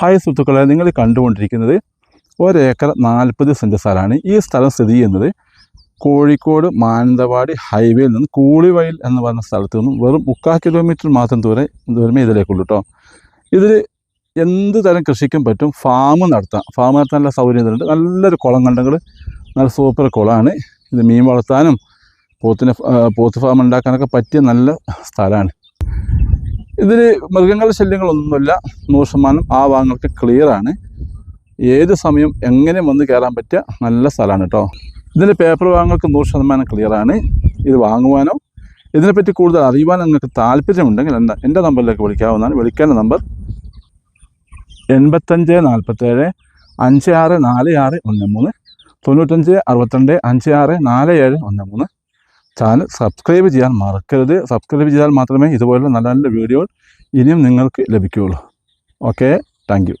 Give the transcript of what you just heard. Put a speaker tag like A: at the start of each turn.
A: Hi സുഹൃത്തുക്കളെ നിങ്ങൾ കണ്ടുകൊണ്ടിരിക്കുന്നത് ഒരേക്കർ നാൽപ്പത് സെന്റ് സ്ഥലമാണ് ഈ സ്ഥലം സ്ഥിതി ചെയ്യുന്നത് കോഴിക്കോട് മാനന്തവാടി ഹൈവേയിൽ നിന്ന് കൂളിവയൽ എന്ന് പറഞ്ഞ സ്ഥലത്ത് നിന്നും വെറും മുക്കാൽ കിലോമീറ്റർ മാത്രം ദൂരെ ദൂരമേ ഇതിലേക്കുള്ളൂ കേട്ടോ ഇതിൽ എന്ത് തരം കൃഷിക്കും പറ്റും? ഫാം നടത്താം. ഫാം നല്ല സൗകര്യം ഇതിലുണ്ട്. നല്ലൊരു കുളം കണ്ടങ്ങൾ നല്ല സൂപ്പർ കുളമാണ്. ഇത് മീൻ വളർത്താനും പോത്തിനെ പോത്ത് ഫാം ഉണ്ടാക്കാനൊക്കെ പറ്റിയ നല്ല സ്ഥലമാണ്. ഇതിൽ മൃഗങ്ങളുടെ ശല്യങ്ങളൊന്നുമില്ല. നൂറ് ശതമാനം ആ ഭാഗങ്ങൾക്ക് ക്ലിയറാണ് ഏത് സമയം എങ്ങനെ വന്ന് കയറാൻ പറ്റിയ നല്ല സ്ഥലമാണ് കേട്ടോ ഇതിന്റെ പേപ്പർ ഭാഗങ്ങൾക്ക് നൂറ് ശതമാനം ക്ലിയറാണ് ഇത് വാങ്ങുവാനോ ഇതിനെപ്പറ്റി കൂടുതൽ അറിയുവാനോ നിങ്ങൾക്ക് താല്പര്യമുണ്ടെങ്കിൽ എന്താ എന്റെ നമ്പറിലേക്ക് വിളിക്കാവുന്നതാണ്. വിളിക്കേണ്ട നമ്പർ എൺപത്തഞ്ച് നാൽപ്പത്തേഴ് അഞ്ച് ആറ് നാല് ആറ് ഒന്ന് മൂന്ന് തൊണ്ണൂറ്റഞ്ച് അറുപത്തിരണ്ട് അഞ്ച് ആറ് നാല് ഏഴ് ഒന്ന് മൂന്ന്. ചാനൽ സബ്സ്ക്രൈബ് ചെയ്യാൻ മറക്കരുത്. സബ്സ്ക്രൈബ് ചെയ്താൽ മാത്രമേ ഇതുപോലുള്ള നല്ല നല്ല വീഡിയോകൾ ഇനിയും നിങ്ങൾക്ക് ലഭിക്കുകയുള്ളൂ. Okay thank